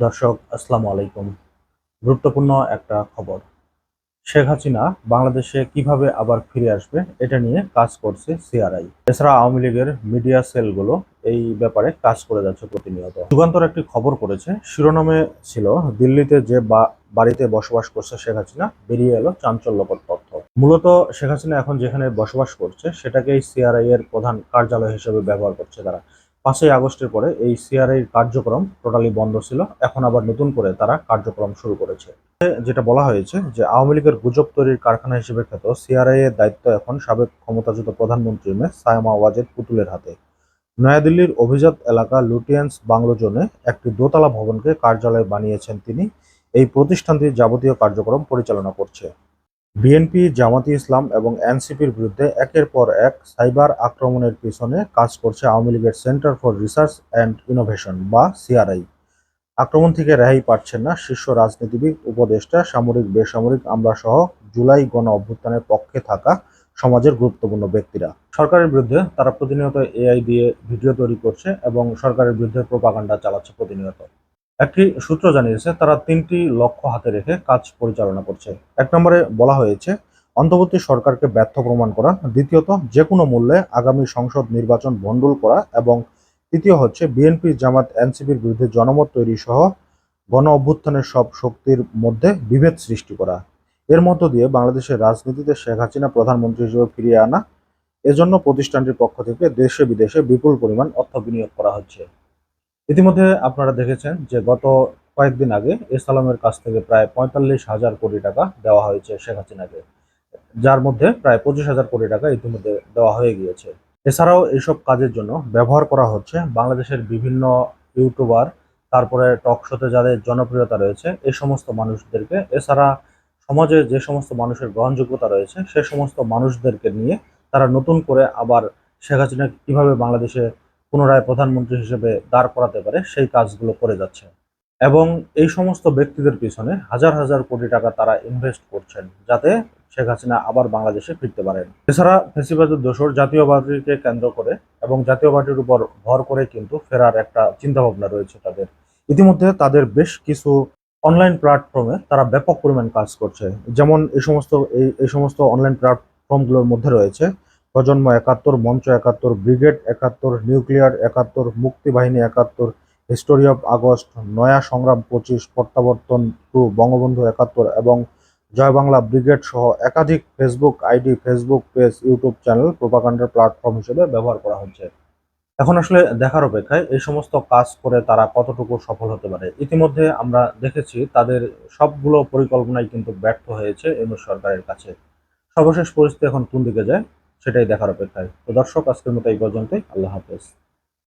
দর্শক, আসসালামু আলাইকুম। গুরুত্বপূর্ণ একটা খবর। শেখ হাসিনা বাংলাদেশে কীভাবে আবার ফিরে আসবে, এটা নিয়ে কাজ করছে সিআরআই। এছাড়া আওয়ামী লীগের মিডিয়া সেলগুলো এই ব্যাপারে কাজ করে যাচ্ছে প্রতিনিয়ত। যুগান্তর একটি খবর করেছে, শিরোনামে ছিল, দিল্লিতে যে বাড়িতে বসবাস করছে শেখ হাসিনা, বেরিয়ে এলো চাঞ্চল্যকর তথ্য। মূলত শেখ হাসিনা এখন যেখানে বসবাস করছে, সেটাকেই সিআরআই এর প্রধান কার্যালয় হিসেবে ব্যবহার করছে তারা। পাঁচই আগস্টের পরে এই সিআরআই কার্যক্রম টোটালি বন্ধ ছিল। এখন আবার নতুন করে তারা কার্যক্রম শুরু করেছে। যেটা বলা হয়েছে যে আওয়ামী লীগের গুজব তৈরির কারখানা হিসেবে খ্যাত সিআরআই এর দায়িত্ব এখন সাবেক ক্ষমতাচ্যুত প্রধানমন্ত্রী মে সায়মা ওয়াজেদ পুতুলের হাতে। নয়াদিল্লির অভিজাত এলাকা লুটিয়েন্স বাংলো জোনে একটি দোতলা ভবনকে কার্যালয় বানিয়েছেন তিনি। এই প্রতিষ্ঠানটি যাবতীয় কার্যক্রম পরিচালনা করছে। বিএনপি, জামাতি ইসলাম এবং এনসিপির বিরুদ্ধে একের পর এক সাইবার আক্রমণের পিছনে কাজ করছে আওয়ামী লীগের Centre for Research and Innovation বা সিআরআই। আক্রমণ থেকে রেহাই পাচ্ছেন না শীর্ষ রাজনীতিবিদ, উপদেষ্টা, সামরিক, বেসামরিক আমরা সহ জুলাই গণ অভ্যুত্থানের পক্ষে থাকা সমাজের গুরুত্বপূর্ণ ব্যক্তিরা। সরকারের বিরুদ্ধে তারা প্রতিনিয়ত এআই দিয়ে ভিডিও তৈরি করছে এবং সরকারের বিরুদ্ধে প্রোপাগান্ডা চালাচ্ছে প্রতিনিয়ত। একটি সূত্র জানিয়েছে, তারা তিনটি লক্ষ্য হাতে রেখে কাজ পরিচালনা করছে। এক নম্বরে বলা হয়েছে, অন্তর্বর্তী সরকারকে ব্যর্থ প্রমাণ করা। দ্বিতীয়ত যে কোনো মূল্যে আগামী সংসদ নির্বাচন ভণ্ডুল করা। এবং তৃতীয় হচ্ছে, বিএনপি, জামাত, এনসিপির বিরুদ্ধে জনমত তৈরি সহ গণ অভ্যুত্থানের সব শক্তির মধ্যে বিভেদ সৃষ্টি করা। এর মধ্য দিয়ে বাংলাদেশের রাজনীতিতে শেখ হাসিনা প্রধানমন্ত্রী হিসেবে ফিরিয়ে আনা। এজন্য প্রতিষ্ঠানটির পক্ষ থেকে দেশে বিদেশে বিপুল পরিমাণ অর্থ বিনিয়োগ করা হচ্ছে। ইতিমধ্যে আপনারা দেখেছেন যে গত কয়েকদিন আগে এসালামের কাছ থেকে প্রায় পঁয়তাল্লিশ হাজার কোটি টাকা দেওয়া হয়েছে শেখ হাসিনাকে, যার মধ্যে প্রায় পঁচিশ হাজার কোটি টাকা ইতিমধ্যে দেওয়া হয়ে গিয়েছে। এছাড়াও এইসব কাজের জন্য ব্যবহার করা হচ্ছে বাংলাদেশের বিভিন্ন ইউটিউবার, তারপরে টক শোতে যাদের জনপ্রিয়তা রয়েছে এই সমস্ত মানুষদেরকে, এছাড়া সমাজে যে সমস্ত মানুষের গ্রহণযোগ্যতা রয়েছে, সে সমস্ত মানুষদেরকে নিয়ে তারা নতুন করে আবার শেখ হাসিনা কীভাবে বাংলাদেশে পুনরায় প্রধানমন্ত্রী হিসেবে দাঁড় করাতে পারে, সেই কাজগুলো করে যাচ্ছে। এবং এই সমস্ত ব্যক্তিদের পিছনে হাজার হাজার কোটি টাকা তারা ইনভেস্ট করছেন, যাতে শেখ হাসিনা আবার বাংলাদেশে ফিরতে পারেন। এছাড়া ফেসিবাদের দোসর পার্টিকে কেন্দ্র করে এবং জাতীয় পার্টির উপর ভর করে কিন্তু ফেরার একটা চিন্তাভাবনা রয়েছে তাদের। ইতিমধ্যে তাদের বেশ কিছু অনলাইন প্ল্যাটফর্মে তারা ব্যাপক পরিমাণ কাজ করছে। যেমন এই সমস্ত এই সমস্ত অনলাইন প্ল্যাটফর্মগুলোর মধ্যে রয়েছে প্রজন্ম একাত্তর, মঞ্চ একাত্তর, ব্রিগেড একাত্তর, নিউক্লিয়ার একাত্তর, মুক্তিবাহিনী একাত্তর, হিস্টোরি অফ আগস্ট, নয়া সংগ্রাম পঁচিশ, প্রত্যাবর্তন টু, বঙ্গবন্ধু একাত্তর এবং জয় বাংলা ব্রিগেড সহ একাধিক Facebook ID, Facebook page, YouTube channel প্রোপাগান্ডার platform হিসেবে ব্যবহার করা হচ্ছে। এখন আসলে দেখার অপেক্ষায় এই সমস্ত কাজ করে তারা কতটুকু সফল হতে পারে, ইতিমধ্যে আমরা দেখেছি তাদের সবগুলো পরিকল্পনাই কিন্তু ব্যর্থ হয়েছে এমন সরকারের কাছে। সর্বশেষ পরিস্থিতি এখন কোন দিকে যায়? সেটাই দেখার অপেক্ষায়। তো দর্শক আজকের মতো এই পর্যন্তই। আল্লাহ হাফেজ।